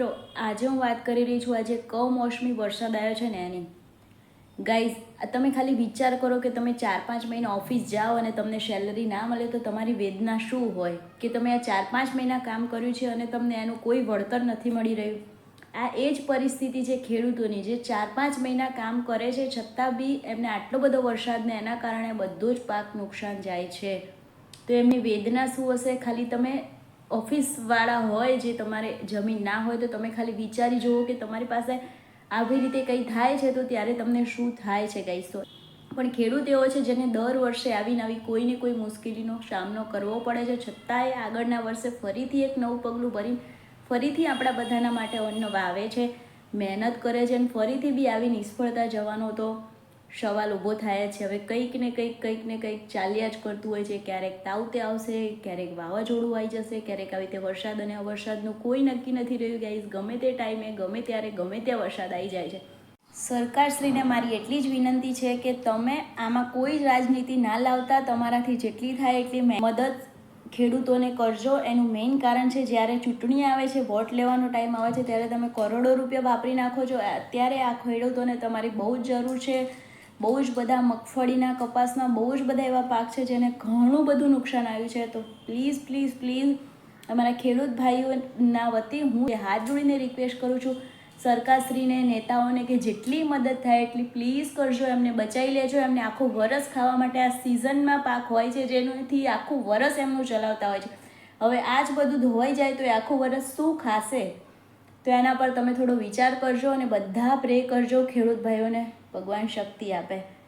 મિત્રો, આજે હું વાત કરી રહી છું, આજે કમોસમી વરસાદ આવ્યો છે ને એની. ગાઈઝ તમે ખાલી વિચાર કરો કે તમે ચાર પાંચ મહિના ઓફિસ જાઓ અને તમને સેલરી ના મળે તો તમારી વેદના શું હોય? કે તમે આ ચાર પાંચ મહિના કામ કર્યું છે અને તમને એનું કોઈ વળતર નથી મળી રહ્યું? આ એ જ પરિસ્થિતિ છે ખેડૂતોની, જે ચાર પાંચ મહિના કામ કરે છે છતાં બી એમને આટલો બધો વરસાદને એના કારણે બધો જ પાક નુકસાન જાય છે. તો એમની વેદના શું હશે? ખાલી તમે ઓફિસવાળા હોય જે તમારે જમીન ના હોય તો તમે ખાલી વિચારી જુઓ કે તમારી પાસે આવી રીતે કંઈ થાય છે તો ત્યારે તમને શું થાય છે કંઈ તો પણ ખેડૂત એવો છે જેને દર વર્ષે આવી નવી કોઈને કોઈ મુશ્કેલીનો સામનો કરવો પડે છે. છતાંય આગળના વર્ષે ફરીથી એક નવું પગલું ભરી ફરીથી આપણા બધાના માટે અન્ન વાવે છે, મહેનત કરે છે અને ફરીથી બી આવી નિષ્ફળતા જવાનો તો સવાલ ઊભો થાય છે. હવે કંઈક ને કંઈક કંઈક ને કંઈક ચાલ્યા જ કરતું હોય છે. ક્યારેક તાવતે આવશે, ક્યારેક વાવાઝોડું આવી જશે, ક્યારેક આવી રીતે વરસાદ અને વરસાદનું કોઈ નક્કી નથી રહ્યું. ગાઈઝ ગમે તે ટાઈમે ગમે ત્યારે, ગમે ત્યાં વરસાદ આવી જાય છે. સરકારશ્રીને મારી એટલી જ વિનંતી છે કે તમે આમાં કોઈ જ રાજનીતિ ના લાવતા, તમારાથી જેટલી થાય એટલી મદદ ખેડૂતોને કરજો. એનું મેઇન કારણ છે, જ્યારે ચૂંટણી આવે છે, વોટ લેવાનો ટાઈમ આવે છે, ત્યારે તમે કરોડો રૂપિયા વાપરી નાખો છો. અત્યારે આ ખેડૂતોને તમારી બહુ જ જરૂર છે. બહુ જ બધા મગફળીના કપાસના બહુ જ બધા એવા પાક છે જેને ઘણું બધું નુકસાન આવ્યું છે. તો પ્લીઝ પ્લીઝ પ્લીઝ અમારા ખેડૂત ભાઈઓના વતી હું હાથ જોડીને રિક્વેસ્ટ કરું છું. સરકારશ્રીને, નેતાઓને કે જેટલી મદદ થાય એટલી પ્લીઝ કરજો, એમને બચાવી લેજો. એમને આખું વરસ ખાવા માટે આ સિઝનમાં પાક હોય છે જેનાથી આખું વરસ એમનું ચલાવતા હોય છે. હવે આ જ બધું ધોવાઈ જાય તો એ આખું વરસ શું ખાશે? તો એના પર તમે થોડો વિચાર કરજો અને બધા પ્રે કરજો ખેડૂત ભાઈઓને. ભગવાન શક્તિ આપે.